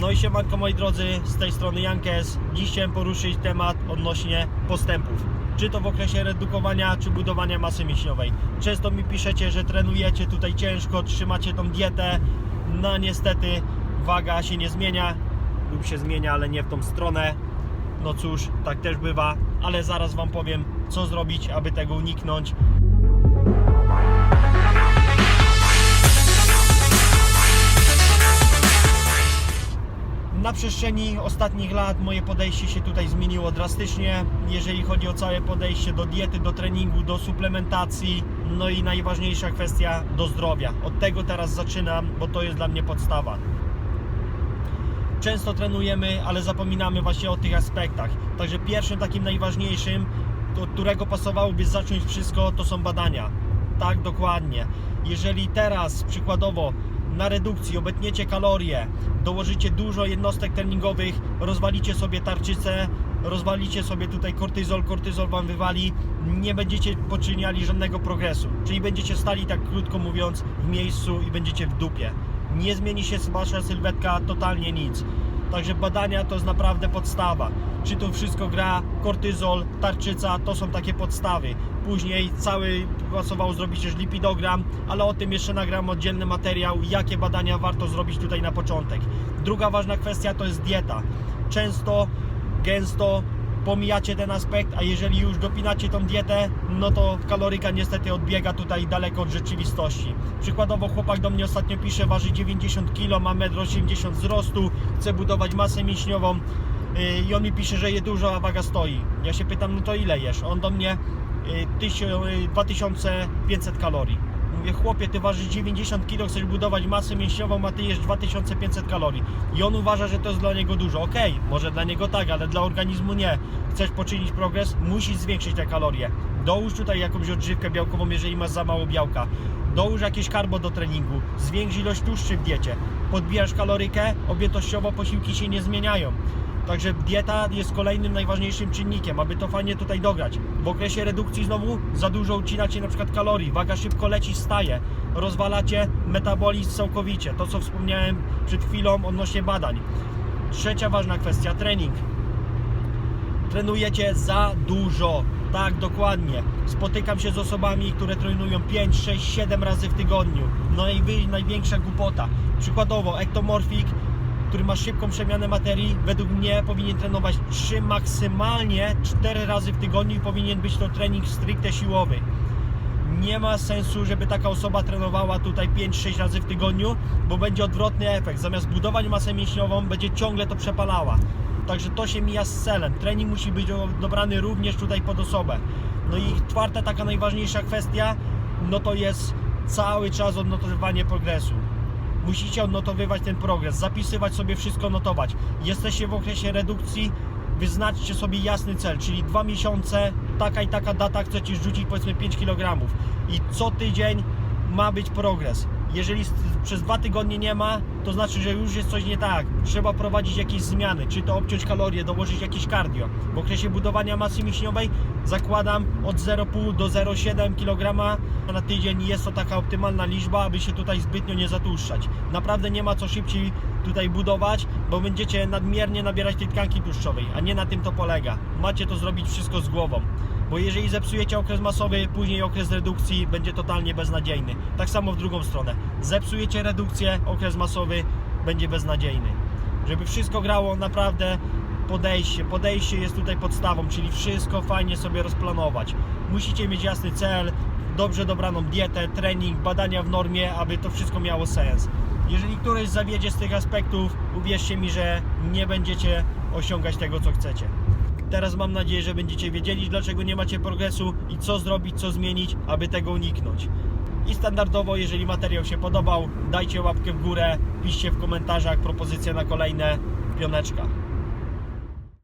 No i siemanko moi drodzy, z tej strony Jankes. Dziś chciałem poruszyć temat odnośnie postępów. Czy to w okresie redukowania, czy budowania masy mięśniowej. Często mi piszecie, że trenujecie tutaj ciężko, trzymacie tą dietę. No niestety waga się nie zmienia lub się zmienia, ale nie w tą stronę. No cóż, tak też bywa, ale zaraz Wam powiem, co zrobić, aby tego uniknąć. Przestrzeni ostatnich lat moje podejście się tutaj zmieniło drastycznie, jeżeli chodzi o całe podejście do diety, do treningu, do suplementacji, no i najważniejsza kwestia do zdrowia. Od tego teraz zaczynam, bo to jest dla mnie podstawa. Często trenujemy, ale zapominamy właśnie o tych aspektach. Także pierwszym takim najważniejszym, od którego pasowałoby zacząć wszystko, to są badania. Tak, dokładnie. Jeżeli teraz przykładowo na redukcji obetniecie kalorie, dołożycie dużo jednostek treningowych, rozwalicie sobie tarczycę, rozwalicie sobie tutaj kortyzol, kortyzol wam wywali, nie będziecie poczyniali żadnego progresu. Czyli będziecie stali tak krótko mówiąc w miejscu i będziecie w dupie. Nie zmieni się wasza sylwetka totalnie nic. Także badania to jest naprawdę podstawa. Czy to wszystko gra, kortyzol, tarczyca, to są takie podstawy. Później cały pasowało zrobić też lipidogram, ale o tym jeszcze nagram oddzielny materiał, jakie badania warto zrobić tutaj na początek. Druga ważna kwestia to jest dieta. Często, gęsto pomijacie ten aspekt, a jeżeli już dopinacie tą dietę, no to kaloryka niestety odbiega tutaj daleko od rzeczywistości. Przykładowo chłopak do mnie ostatnio pisze, waży 90 kg, ma 1,80 m wzrostu, chce budować masę mięśniową yy, i on mi pisze, że je dużo, a waga stoi. Ja się pytam, no to ile jesz? On do mnie yy, tysiąc- yy, 2500 kalorii. Mówię, chłopie, ty ważysz 90 kg, chcesz budować masę mięśniową, a ty jesz 2500 kalorii. I on uważa, że to jest dla niego dużo. Okej, może dla niego tak, ale dla organizmu nie. Chcesz poczynić progres, musisz zwiększyć te kalorie. Dołóż tutaj jakąś odżywkę białkową, jeżeli masz za mało białka. Dołóż jakieś karbo do treningu, zwiększ ilość tłuszczy w diecie. Podbijasz kalorykę, objętościowo posiłki się nie zmieniają. Także dieta jest kolejnym najważniejszym czynnikiem, aby to fajnie tutaj dograć. W okresie redukcji znowu za dużo ucinacie na przykład kalorii, waga szybko leci, staje, rozwalacie metabolizm całkowicie, to co wspomniałem przed chwilą odnośnie badań. Trzecia ważna kwestia, trening. Trenujecie za dużo, tak dokładnie. Spotykam się z osobami, które trenują 5, 6, 7 razy w tygodniu. No i największa głupota. Przykładowo, ektomorfik który ma szybką przemianę materii, według mnie powinien trenować 3, maksymalnie 4 razy w tygodniu i powinien być to trening stricte siłowy. Nie ma sensu, żeby taka osoba trenowała tutaj 5-6 razy w tygodniu, bo będzie odwrotny efekt. Zamiast budować masę mięśniową, będzie ciągle to przepalała. Także to się mija z celem. Trening musi być dobrany również tutaj pod osobę. No i czwarta taka najważniejsza kwestia, no to jest cały czas odnotowywanie progresu. Musicie odnotowywać ten progres, zapisywać sobie wszystko, notować. Jesteście w okresie redukcji, wyznaczcie sobie jasny cel, czyli dwa miesiące, taka i taka data, chcecie rzucić powiedzmy 5 kg. I co tydzień ma być progres. Jeżeli przez dwa tygodnie nie ma, to znaczy, że już jest coś nie tak. Trzeba prowadzić jakieś zmiany, czy to obciąć kalorie, dołożyć jakieś cardio. W okresie budowania masy mięśniowej zakładam od 0,5 do 0,7 kg na tydzień. Jest to taka optymalna liczba, aby się tutaj zbytnio nie zatłuszczać. Naprawdę nie ma co szybciej tutaj budować, bo będziecie nadmiernie nabierać tej tkanki tłuszczowej, a nie na tym to polega. Macie to zrobić wszystko z głową. Bo jeżeli zepsujecie okres masowy, później okres redukcji będzie totalnie beznadziejny. Tak samo w drugą stronę. Zepsujecie redukcję, okres masowy będzie beznadziejny. Żeby wszystko grało naprawdę podejście. Podejście jest tutaj podstawą, czyli wszystko fajnie sobie rozplanować. Musicie mieć jasny cel, dobrze dobraną dietę, trening, badania w normie, aby to wszystko miało sens. Jeżeli któreś zawiedzie z tych aspektów, uwierzcie mi, że nie będziecie osiągać tego, co chcecie. Teraz mam nadzieję, że będziecie wiedzieli, dlaczego nie macie progresu i co zrobić, co zmienić, aby tego uniknąć. I standardowo, jeżeli materiał się podobał, dajcie łapkę w górę, piszcie w komentarzach propozycje na kolejne pioneczka.